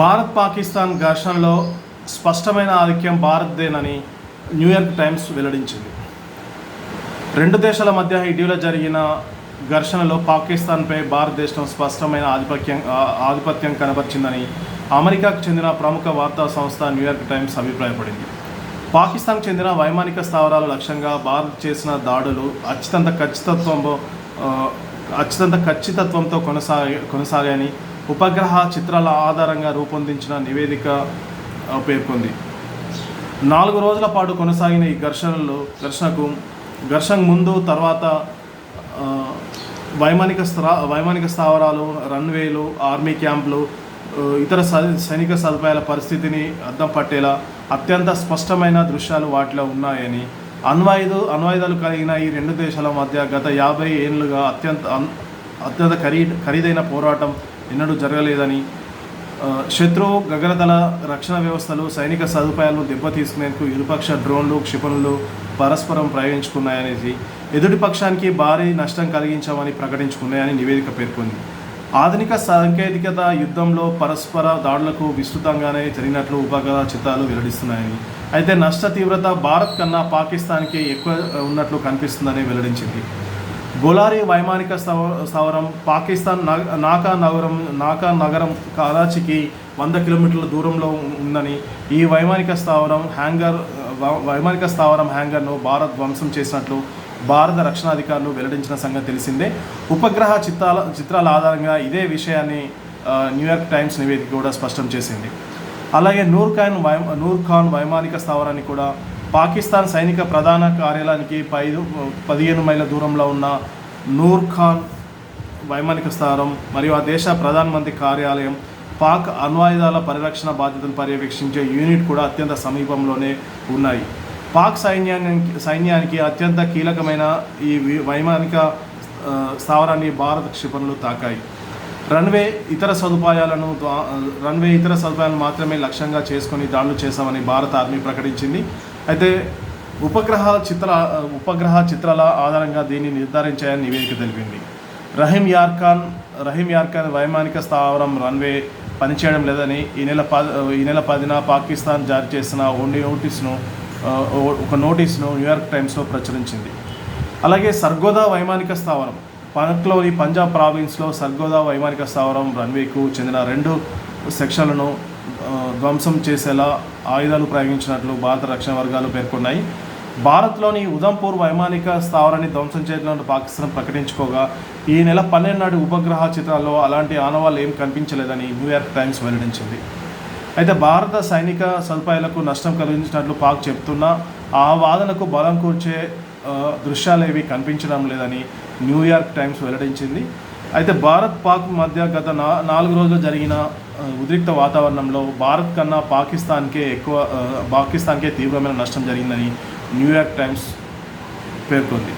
భారత్ పాకిస్తాన్ ఘర్షణలో స్పష్టమైన ఆధిక్యం భారత్దేనని New York times వెల్లడించింది. రెండు దేశాల మధ్య ఇటీవల జరిగిన ఘర్షణలో పాకిస్తాన్పై భారతదేశం స్పష్టమైన ఆధిపత్యం ఆధిపత్యం కనబర్చిందని అమెరికాకు చెందిన ప్రముఖ వార్తా సంస్థ న్యూయార్క్ టైమ్స్ అభిప్రాయపడింది. పాకిస్తాన్కు చెందిన వైమానిక స్థావరాలు లక్ష్యంగా భారత్ చేసిన దాడులు అత్యంత ఖచ్చితత్వంతో అత్యంత ఖచ్చితత్వంతో కొనసాగి కొనసాగాయని ఉపగ్రహ చిత్రాల ఆధారంగా రూపొందించిన నివేదిక పేర్కొంది. నాలుగు రోజుల పాటు కొనసాగిన ఈ ఘర్షణలో ఘర్షణకు ఘర్షణ ముందు తర్వాత వైమానిక స్థా వైమానిక స్థావరాలు రన్వేలు ఆర్మీ క్యాంపులు ఇతర స- సైనిక సదుపాయాల పరిస్థితిని అద్దం పట్టేలా అత్యంత స్పష్టమైన దృశ్యాలు వాటిలో ఉన్నాయని అణ్వాయుధ అణ్వాయుధాలు కలిగిన ఈ రెండు దేశాల మధ్య గత యాభై ఏళ్ళుగా అత్యంత అత్యంత ఖరీద్ ఖరీదైన పోరాటం ఎన్నడూ జరగలేదని శత్రు శత్రువు గగనతల రక్షణ వ్యవస్థలు సైనిక సదుపాయాలను దెబ్బతీసుకునేందుకు ఇరుపక్ష డ్రోన్లు క్షిపణులు పరస్పరం ప్రయోగించుకున్నాయనేది ఎదుటి పక్షానికి భారీ నష్టం కలిగించామని ప్రకటించుకున్నాయని నివేదిక పేర్కొంది. ఆధునిక సాంకేతికత యుద్ధంలో పరస్పర దాడులకు విస్తృతంగానే జరిగినట్లు ఉపగ్రహ చిత్రాలు వెల్లడిస్తున్నాయని అయితే నష్ట తీవ్రత భారత్ కన్నా పాకిస్తాన్కి ఎక్కువ ఉన్నట్లు కనిపిస్తుందని వెల్లడించింది. గోలారి వైమానిక స్థావ- స్థావరం పాకిస్తాన్ నాకా నగరం నాకా నగరం కరాచీకి వంద కిలోమీటర్ల దూరంలో ఉందని ఈ వైమానిక స్థావరం హ్యాంగర్ వైమానిక స్థావరం హ్యాంగర్ను భారత్ ధ్వంసం చేసినట్లు భారత రక్షణ అధికారులు వెల్లడించిన సంగతి తెలిసిందే. ఉపగ్రహ చిత్రాల చిత్రాల ఆధారంగా ఇదే విషయాన్ని న్యూయార్క్ టైమ్స్ నివేదిక కూడా స్పష్టం చేసింది. అలాగే నూర్ ఖాన్ వై నూర్ ఖాన్ వైమానిక స్థావరాన్ని కూడా పాకిస్తాన్ సైనిక ప్రధాన కార్యాలయానికి పై పదిహేను మైళ్ళ దూరంలో ఉన్న నూర్ ఖాన్ వైమానిక స్థావరం మరియు ఆ దేశ ప్రధానమంత్రి కార్యాలయం పాక్ అణ్వాయుధాల పరిరక్షణ బాధ్యతను పర్యవేక్షించే యూనిట్ కూడా అత్యంత సమీపంలోనే ఉన్నాయి. పాక్ సైన్యానికి సైన్యానికి అత్యంత కీలకమైన ఈ వైమానిక స్థావరాన్ని భారత క్షిపణులు తాకాయి. రన్వే ఇతర సదుపాయాలను రన్వే ఇతర సదుపాయాలను మాత్రమే లక్ష్యంగా చేసుకొని దాడులు చేశామని భారత ఆర్మీ ప్రకటించింది. అయితే ఉపగ్రహ చిత్ర ఉపగ్రహ చిత్రాల ఆధారంగా దీన్ని నిర్ధారించాయని నివేదిక తెలిపింది. రహీం యార్ఖాన్ రహీం యార్ఖాన్ వైమానిక స్థావరం రన్వే పనిచేయడం లేదని ఈ నెల ప ఈ నెల పదిన పాకిస్తాన్ జారీ చేసిన ఓన్లీ నోటీస్ను ఒక నోటీస్ను న్యూయార్క్ టైమ్స్లో ప్రచురించింది. అలాగే సర్గోదా వైమానిక స్థావరం పనక్లోని పంజాబ్ ప్రావిన్స్లో సర్గోదా వైమానిక స్థావరం రన్వేకు చెందిన రెండు సెక్షన్లను ధ్వంసం చేసేలా ఆయుధాలు ప్రయోగించినట్లు భారత రక్షణ వర్గాలు పేర్కొన్నాయి. భారత్లోని ఉదంపూర్ వైమానిక స్థావరాన్ని ధ్వంసం చేసినట్టు పాకిస్తాన్ ప్రకటించుకోగా ఈ నెల పన్నెండు నాటి ఉపగ్రహ చిత్రాల్లో అలాంటి ఆనవాళ్ళు ఏం కనిపించలేదని న్యూయార్క్ టైమ్స్ వెల్లడించింది. అయితే భారత సైనిక సదుపాయాలకు నష్టం కలిగించినట్లు పాక్ చెప్తున్నా ఆ వాదనకు బలం కూర్చే దృశ్యాలేవి కనిపించడం లేదని న్యూయార్క్ టైమ్స్ వెల్లడించింది. అయితే భారత్ పాక్ మధ్య గత నా నాలుగు రోజులు జరిగిన ఉద్రిక్త వాతావరణంలో భారత్ కన్నా పాకిస్తాన్కే ఎక్కువ పాకిస్తాన్కే తీవ్రమైన నష్టం జరిగిందని న్యూయార్క్ టైమ్స్ పేర్కొంది.